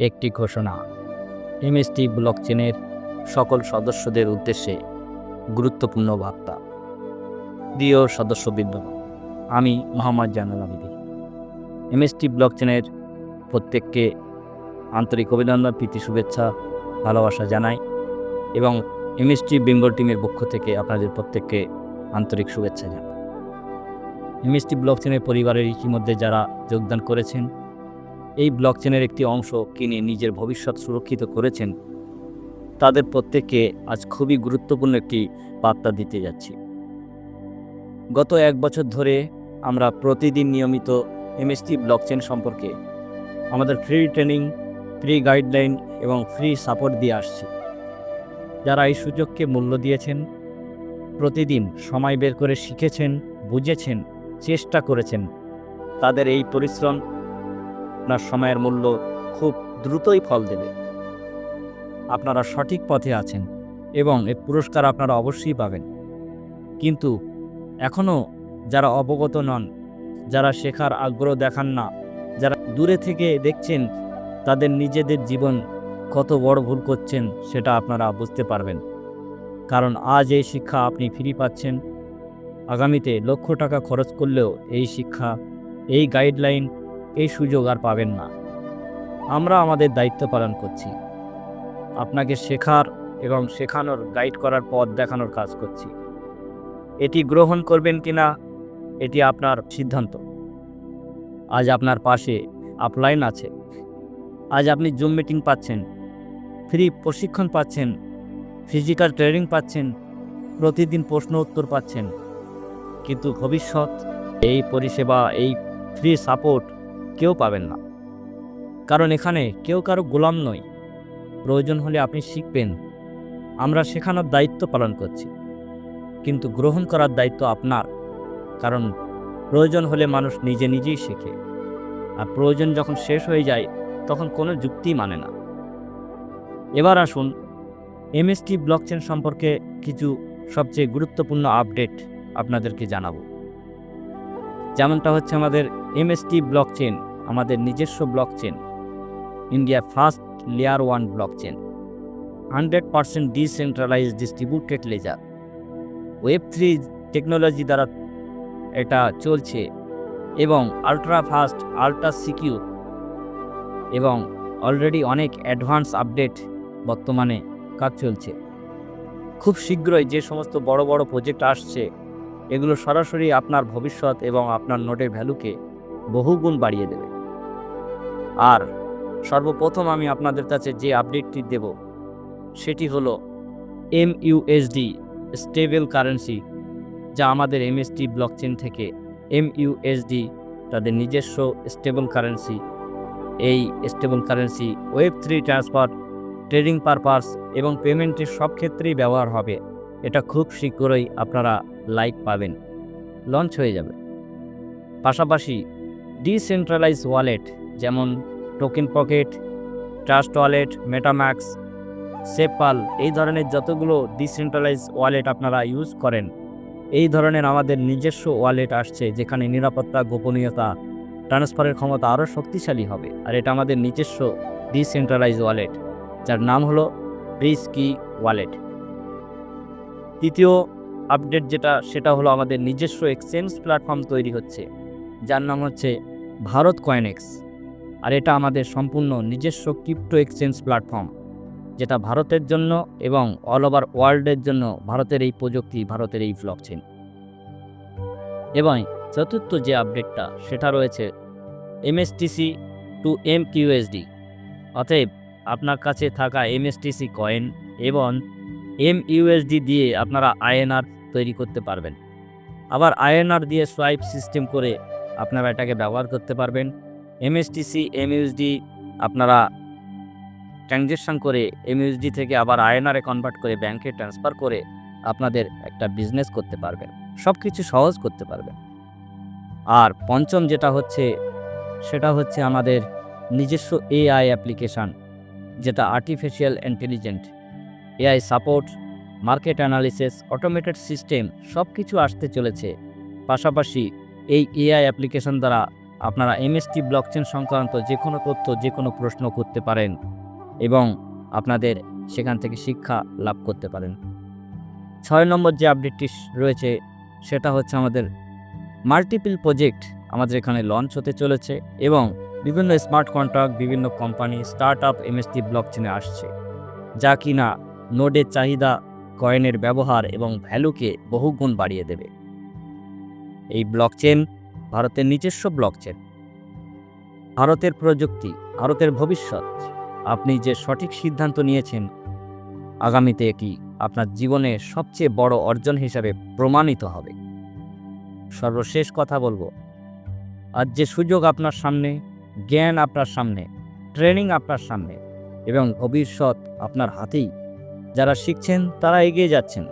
একটি ঘোষণা। এমএসটি ব্লকচেনের সকল সদস্যদের উদ্দেশ্যে গুরুত্বপূর্ণ বার্তা। প্রিয় সদস্যবৃন্দ, আমি মোহাম্মদ জানাল আবিদি। এমএসটি ব্লকচেনের প্রত্যেককে আন্তরিক অভিনন্দন, প্রীতি, শুভেচ্ছা, ভালোবাসা জানাই এবং এমএসটি বেঙ্গল টিমের পক্ষ থেকে আপনাদের প্রত্যেককে আন্তরিক শুভেচ্ছা জানাই। এমএসটি ব্লকচেনের পরিবারের ইতিমধ্যে যারা যোগদান করেছেন এই ব্লকচেনের একটি অংশ কিনে নিজের ভবিষ্যৎ সুরক্ষিত করেছেন। তাদের প্রত্যেককে আজ খুবই গুরুত্বপূর্ণ একটি বার্তা দিতে যাচ্ছি। গত এক বছর ধরে আমরা প্রতিদিন নিয়মিত এমএসটি ব্লকচেন সম্পর্কে আমাদের ফ্রি ট্রেনিং ফ্রি গাইডলাইন এবং ফ্রি সাপোর্ট দিয়ে আসছি। যারা এই সুযোগকে মূল্য দিয়েছেন, প্রতিদিন সময় বের করে শিখেছেন, বুঝেছেন, চেষ্টা করেছেন, তাদের এই পরিশ্রম আপনার সময়ের মূল্য খুব দ্রুতই ফল দেবে। আপনারা সঠিক পথে আছেন এবং এর পুরস্কার আপনারা অবশ্যই পাবেন। কিন্তু এখনও যারা অবগত নন, যারা শেখার আগ্রহ দেখান না, যারা দূরে থেকে দেখছেন, তাদের নিজেদের জীবন কত বড় ভুল করছেন সেটা আপনারা বুঝতে পারবেন। কারণ আজ এই শিক্ষা আপনি ফ্রি পাচ্ছেন। আগামীতে লক্ষ টাকা খরচ করলেও এই শিক্ষা, এই গাইডলাইন এই সুযোগ আর পাবেন না। আমরা আমাদের দায়িত্ব পালন করছি। আপনাকে শেখার এবং শেখানোর গাইড করার পথ দেখানোর কাজ করছি। এটি গ্রহণ করবেন কিনা এটি আপনার সিদ্ধান্ত। আজ আপনার পাশে আপলাইন আছে। আজ আপনি জুম মিটিং পাচ্ছেন। ফ্রি প্রশিক্ষণ পাচ্ছেন। ফিজিক্যাল ট্রেনিং পাচ্ছেন। প্রতিদিন প্রশ্ন উত্তর পাচ্ছেন। কিন্তু ভবিষ্যৎ, এই পরিষেবা, এই ফ্রি সাপোর্ট কেউ পাবেন না। কারণ এখানে কেউ কারও গোলাম নয় প্রয়োজন হলে আপনি শিখবেন। আমরা শেখানোর দায়িত্ব পালন করছি। কিন্তু গ্রহণ করার দায়িত্ব আপনার। কারণ প্রয়োজন হলে মানুষ নিজে নিজেই শেখে। আর প্রয়োজন যখন শেষ হয়ে যায়, তখন কোনো যুক্তি মানে না। এবার আসুন, এমএসটি ব্লকচেন সম্পর্কে কিছু সবচেয়ে গুরুত্বপূর্ণ আপডেট আপনাদেরকে জানাব। যেমনটা হচ্ছে আমাদের এমএসটি ব্লক চেন আমাদের নিজস্ব blockchain India first layer one blockchain hundred percent decentralise distributed ledger web three technology দ্বারা এটা চলছে এবং আলট্রা ফাস্ট আলট্রা সিকিউর এবং অলরেডি অনেক অ্যাডভান্স আপডেট বর্তমানে কাজ চলছে। খুব শীঘ্রই যে সমস্ত বড় বড় প্রজেক্ট আসছে এগুলো সরাসরি আপনার ভবিষ্যৎ এবং আপনার নোটের ভ্যালুকে বহুগুণ বাড়িয়ে দেবে। আর সর্বপ্রথম আমি আপনাদের কাছে যে আপডেটটি দেব, সেটি হলো এম ইউএসডি স্টেবল কারেন্সি, যা আমাদের এমএসটি ব্লকচেন থেকে এম ইউএসডি তাদের নিজস্ব স্টেবল কারেন্সি। এই stable currency web three transfer, trading purpose এবং পেমেন্টের সব ক্ষেত্রেই ব্যবহার হবে। এটা খুব শীঘ্রই আপনারা লাইভ পাবেন। লঞ্চ হয়ে যাবে। পাশাপাশি ডিসেন্ট্রালাইজ ওয়ালেট যেমন token pocket, trust wallet, MetaMask, SafePal এই ধরনের যতগুলো ডিসেন্ট্রালাইজ ওয়ালেট আপনারা ইউজ করেন, এই ধরনের আমাদের নিজস্ব ওয়ালেট আসছে যেখানে নিরাপত্তা, গোপনীয়তা, ট্রান্সফারের ক্ষমতা আরও শক্তিশালী হবে। আর এটা আমাদের নিজস্ব ডিসেন্ট্রালাইজ ওয়ালেট, যার নাম হলো ব্রিজ কি ওয়ালেট। তৃতীয় আপডেট যেটা, সেটা হলো আমাদের নিজস্ব এক্সচেঞ্জ প্ল্যাটফর্ম তৈরি হচ্ছে, যার নাম হচ্ছে ভারত কয়েনেক্স আর এটা আমাদের সম্পূর্ণ নিজস্ব ক্রিপ্টো এক্সচেঞ্জ প্ল্যাটফর্ম যেটা ভারতের জন্য এবং অল ওভার ওয়ার্ল্ডের জন্য ভারতের এই প্রযুক্তি, ভারতের এই ব্লক চেন এবং চতুর্থ যে আপডেটটা সেটা রয়েছে এমএসটিসি টু এম কিউএসডি অতএব আপনার কাছে থাকা এমএসটিসি কয়েন এবং এম ইউএসডি দিয়ে আপনারা আইএনআর তৈরি করতে পারবেন। আবার আইএনআর দিয়ে সোয়াইপ সিস্টেম করে আপনারা এটাকে ব্যবহার করতে পারবেন। এমএসটিসি, এমইউএসডি আপনারা ট্রানজেকশন করে এমইউএসডি থেকে আবার আইএনআরে কনভার্ট করে ব্যাংকে ট্রান্সফার করে আপনাদের একটা বিজনেস করতে পারবেন। সব কিছু সহজ করতে পারবেন। আর পঞ্চম যেটা হচ্ছে, সেটা হচ্ছে আমাদের নিজস্ব এআই অ্যাপ্লিকেশান, যেটা artificial intelligent AI support market analysis, automated system সব কিছু আসতে চলেছে। পাশাপাশি এই এআই অ্যাপ্লিকেশন দ্বারা আপনারা এমএসটি ব্লকচেন সংক্রান্ত যে কোনো তথ্য যে কোনো প্রশ্ন করতে পারেন এবং আপনাদের সেখান থেকে শিক্ষা লাভ করতে পারেন। ছয় নম্বর যে আপডেটটি রয়েছে, সেটা হচ্ছে আমাদের মাল্টিপল প্রজেক্ট আমাদের এখানে লঞ্চ হতে চলেছে এবং বিভিন্ন স্মার্ট কন্ট্রাক্ট, বিভিন্ন company startup MST block ব্লকচেনে আসছে। যা কিনা নোডের চাহিদা কয়েনের ব্যবহার এবং ভ্যালুকে বহুগুণ বাড়িয়ে দেবে। এই ব্লকচেন ভারতের নিজস্ব ব্লকচেন ভারতের প্রযুক্তি, ভারতের ভবিষ্যৎ। আপনি যে সঠিক সিদ্ধান্ত নিয়েছেন, আগামীতে এটি আপনার জীবনে সবচেয়ে বড় অর্জন হিসাবে প্রমাণিত হবে? সর্বশেষ কথা বলব, আজ যে সুযোগ আপনার সামনে, জ্ঞান আপনার সামনে, ট্রেনিং আপনার সামনে এবং ভবিষ্যৎ আপনার হাতেই যারা শিখছেন তারা এগিয়ে যাচ্ছেন।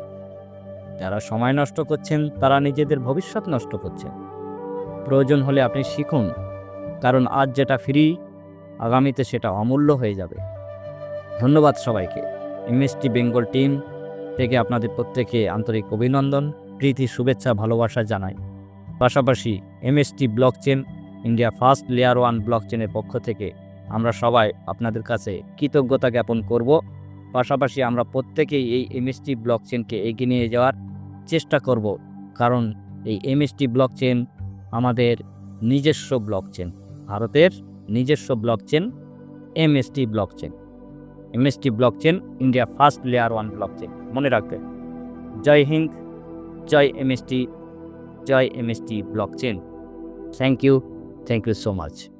যারা সময় নষ্ট করছেন তারা নিজেদের ভবিষ্যৎ নষ্ট করছেন। প্রয়োজন হলে আপনি শিখুন, কারণ আজ যেটা ফ্রি, আগামীতে সেটা অমূল্য হয়ে যাবে। ধন্যবাদ সবাইকে। এমএসটি বেঙ্গল টিম থেকে আপনাদের প্রত্যেকে আন্তরিক অভিনন্দন, প্রীতি, শুভেচ্ছা, ভালোবাসা জানাই। পাশাপাশি MST blockchain India first layer one ব্লকচেনের পক্ষ থেকে আমরা সবাই আপনাদের কাছে কৃতজ্ঞতা জ্ঞাপন করব। পাশাপাশি আমরা প্রত্যেকেই এই এমএসটি ব্লকচেনকে এগিয়ে নিয়ে যাওয়ার চেষ্টা করব। কারণ এই এমএসটি ব্লকচেন আমাদের নিজস্ব ব্লকচেন ভারতের নিজস্ব block blockchain MST blockchain MST blockchain India first layer one blockchain মনে রাখবেন জয় হিন্দ, জয় MST Joy MST blockchain thank you thank you so much